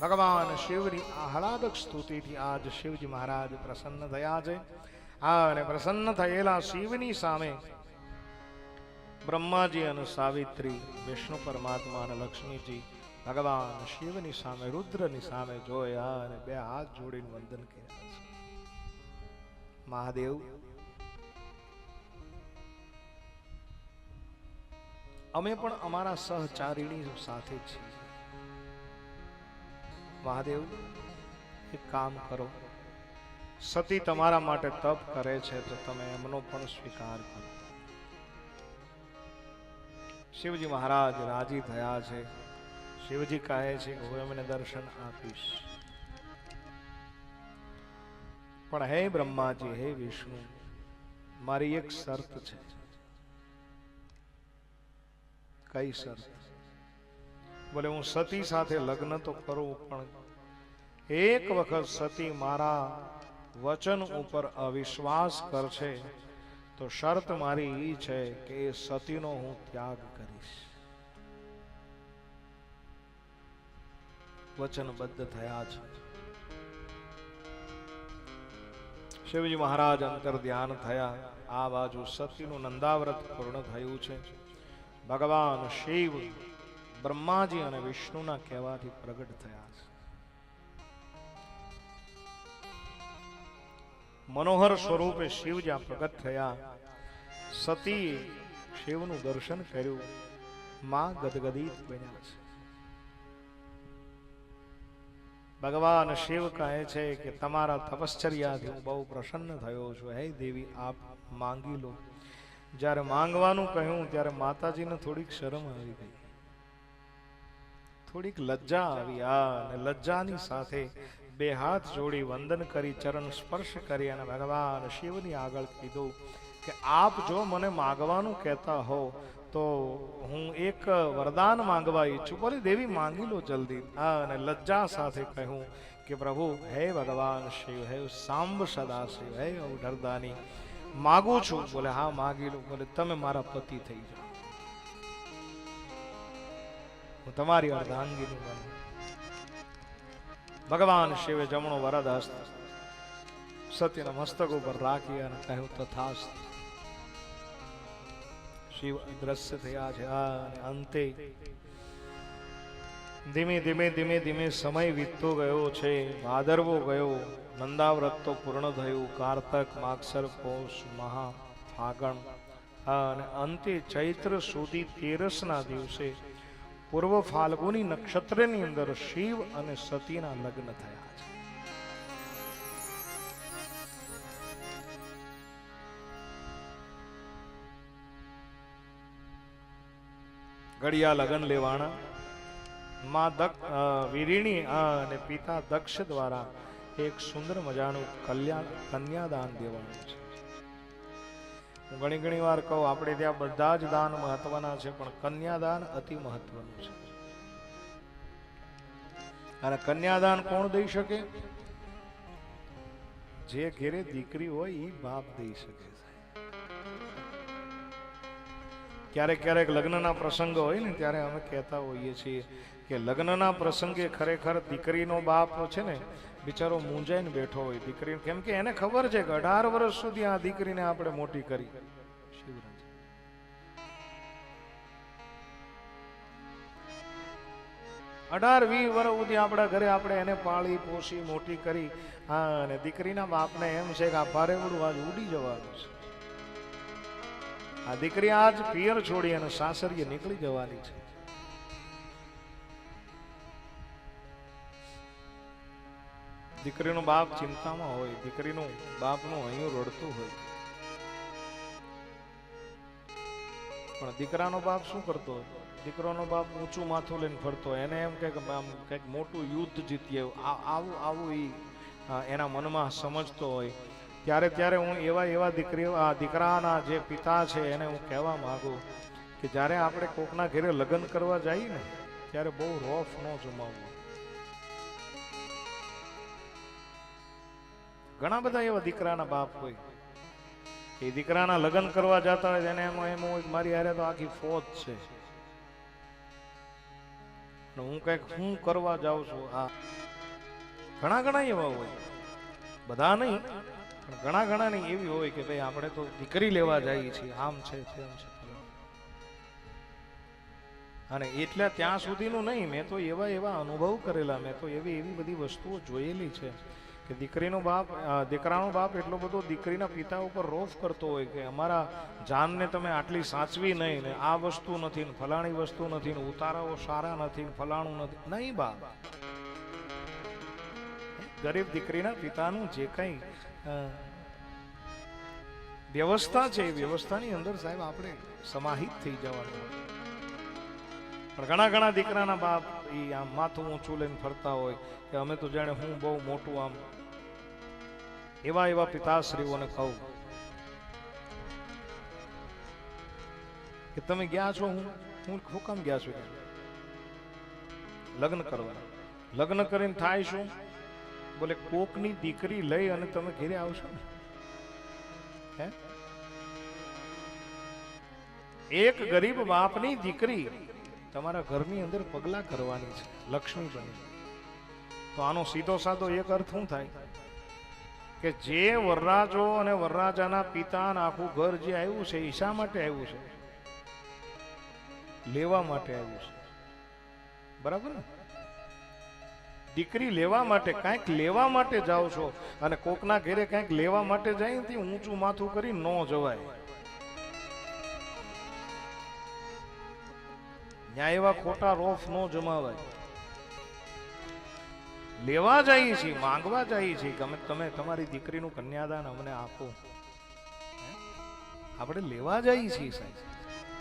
ભગવાન શિવની આહલાદક સ્તુતિથી આજ શિવજી મહારાજ પ્રસન્ન થયા છે. અને પ્રસન્ન થયેલા શિવની સામે બ્રહ્માજી અને સાવિત્રી, વિષ્ણુ પરમાત્મા અને લક્ષ્મીજી ભગવાન શિવની સામે, રુદ્રની સામે જોયા અને બે હાથ જોડીને વંદન કર્યા છે. મહાદેવ, અમે પણ અમારા સહચારીણી સાથે છીએ. મહાદેવ, એક કામ કરો. સતી તમારા માટે તપ કરે છે તો તમે એમનો પણ સ્વીકાર કરો. શિવજી મહારાજ રાજી થયા છે. શિવજી કહે છે હું એમને દર્શન આપીશ. પણ હે બ્રહ્માજી, હે વિષ્ણુ, મારી એક શરત છે. કઈ શરત? બોલે, હું સતી સાથે લગ્ન તો કરું, પણ એક વખત સતી મારા વચન ઉપર અવિશ્વાસ કરશે, તો શરત મારી એ છે કે એ સતીનો હું ત્યાગ કરીશ. વચનબદ્ધ થયા છે શિવજી મહારાજ અંતર ધ્યાન થયા. આ બાજુ સતીનું નંદાવ્રત પૂર્ણ થયું છે. ભગવાન શિવ બ્રહ્માજી અને વિષ્ણુના કહેવાથી પ્રગટ થયા છે. મનોહર સ્વરૂપે શિવ જ્યાં પ્રગટ થયા, સતી શિવનું દર્શન કર્યું, માં ગદગદિત બન્યા છે. ભગવાન શિવ કહે છે કે તમારા તપશ્ચર્યાથી હું બહુ પ્રસન્ન થયો છું. હે દેવી, આપ માંગી લો. જ્યારે માંગવાનું કહ્યું, ત્યારે માતાજીને થોડીક શરમ આવી ગઈ. થોડીક લજ્જા આવી. આ અને લજ્જાની સાથે બે હાથ જોડી વંદન કરી, ચરણ સ્પર્શ કરી અને ભગવાન શિવની આગળ કીધું કે, આપ જો મને માગવાનું કહેતા હો, તો હું એક વરદાન માંગવા ઈચ્છું. બોલે, દેવી, માંગી લો જલ્દી. હા, અને લજ્જા સાથે કહ્યું કે, પ્રભુ, હે ભગવાન શિવ, હે સાંબ સદા શિવ, હે ઉઢરદાની માગું છું. બોલે, હા, માગી લો. બોલે, તમે મારા પતિ થઈ જાઓ. હું તમારી અર્ધાંગીની ભગવાન શિવે જમણો વરદ હસ્ત. સત્યના મસ્તક ઉપર રાખી અને કહ્યું, તથાસ્ત. શિવ અદ્રશ્ય થયા છે. અને અંતે ધીમે ધીમે ધીમે ધીમે સમય વીતતો ગયો છે. ભાદરવો ગયો. નંદાવ્રત તો પૂર્ણ થયું. કારતક, માગસર, પોષ, મહા, ફાગણ. અને અંતે ચૈત્ર સુધી તેરસના દિવસે પૂર્વ ફાલ્ગુની નક્ષત્રની અંદર શિવ અને સતીના લગ્ન થયા છે. ઘડિયા લગ્ન લેવાના. માં દક્ષ વિરીણી અને પિતા દક્ષ દ્વારા એક સુંદર મજાનું કલ્યાણ, કન્યાદાન દેવાનું છે. હું ઘણી ઘણી વાર કહું, આપણે ત્યાં બધા જ દાન મહત્વના છે, પણ કન્યાદાન અતિ મહત્વનું છે. અને કન્યાદાન કોણ દઈ શકે? જે ઘેરે દીકરી હોય એ બાપ દઈ શકે. ક્યારેક ક્યારેક લગ્નના પ્રસંગ હોય ને, ત્યારે અમે કહેતા હોઈએ છીએ કે લગ્નના પ્રસંગે ખરેખર દીકરીનો બાપ છે ને, બિચારો મૂંઝાઈને બેઠો હોય. દીકરી, કેમ કે એને ખબર છે કે અઢાર વર્ષ સુધી આ દીકરીને આપણે મોટી કરી. અઢાર વીસ વર્ષ સુધી આપણા ઘરે આપણે એને પાળી પોષી, મોટી કરી. હા, અને દીકરીના બાપને એમ છે કે આ ભારેવડું આજ ઉડી જવાનું છે. આ દીકરી આજ પિયર છોડી અને સાસરીએ નીકળી જવાની છે. દીકરીનો બાપ ચિંતામાં હોય, દીકરીનું બાપનું અહીં રડતું હોય. પણ દીકરાનો બાપ શું કરતો હોય? દીકરાનો બાપ ઊંચું માથું લઈને ફરતો એને એમ કે આમ કંઈક મોટું યુદ્ધ જીતીએ આવું આવું એ એના મનમાં સમજતો હોય. ત્યારે ત્યારે હું એવા એવા દીકરીઓ, આ દીકરાના જે પિતા છે એને હું કહેવા માગું કે જ્યારે આપણે કોકના ઘેરે લગ્ન કરવા જઈએ ને, ત્યારે બહુ રોફ ન જમાવવો. ઘણા બધા એવા દીકરાના બાપ હોય. એ દીકરાના લગ્ન કરવા જતા હોય એને એમ એમ હોય, મારી હારે તો આખી ફોજ છે. હું કંઈક હું કરવા જાઉં છું, આ ઘણા ઘણા એવા હોય. બધા નહીં. પણ ઘણા ઘણા નહીં એવી હોય કે ભાઈ આપણે તો દીકરી લેવા જઈએ છીએ, આમ છે, તેમ છે. અને એટલે ત્યાં સુધીનું નહીં, મેં તો એવા એવા અનુભવ કરેલા, મેં તો એવી એવી બધી વસ્તુઓ જોયેલી છે કે દીકરીનો બાપ દીકરાનો બાપ એટલો બધો દીકરીના પિતા ઉપર રોફ કરતો હોય કે અમારા જાનને તમે આટલી સાચવી નહીં ને આ વસ્તુ નથી ને ફલાણી વસ્તુ નથી ને ઉતારાઓ સારા નથી ને ફલાણું નથી. નહીં બાપ. ગરીબ દીકરીના પિતાનું જે કંઈ વ્યવસ્થા છે, વ્યવસ્થાની અંદર સાહેબ આપણે સમાહિત થઈ જવાનું. પણ ઘણા ઘણા દીકરાના બાપ એ આમ માથું ઊંચું લઈને ફરતા હોય કે અમે તો જાણે હું બહુ મોટું આમ એવા એવા પિતાશ્રીઓને કહું. કે તમે ગયા છો, હું હું શું કામ ગયા છું? લગ્ન કરવા. લગ્ન કરીને થાય શું? બોલે, કોકની દીકરી લઈ અને તમે ઘેરે આવશો ને? હે? એક ગરીબ બાપની દીકરી તમારા ઘરની અંદર પગલા કરવાની છે, લક્ષ્મી બની. તો આનો સીધો સાધો એક અર્થ શું થાય? કે જે વરરાજો અને વરરાજાના પિતા આખું ઘર જે આવ્યું છે, એ શા માટે આવ્યું છે? લેવા માટે આવ્યું છે. બરાબર ને? દીકરી લેવા માટે કાંઈક લેવા માટે જાઓ છો અને કોકના ઘેરે કાંઈક લેવા માટે જાય ને ઊંચું માથું કરી ન જવાય. ન્યાય એવા ખોટા રોફ ન જમાવાય. લેવા જઈએ છીએ માંગવા જઈએ છીએ કે તમે તમારી દીકરીનું કન્યાદાન અમને આપો. આપણે લેવા જઈએ છીએ સાહેબ.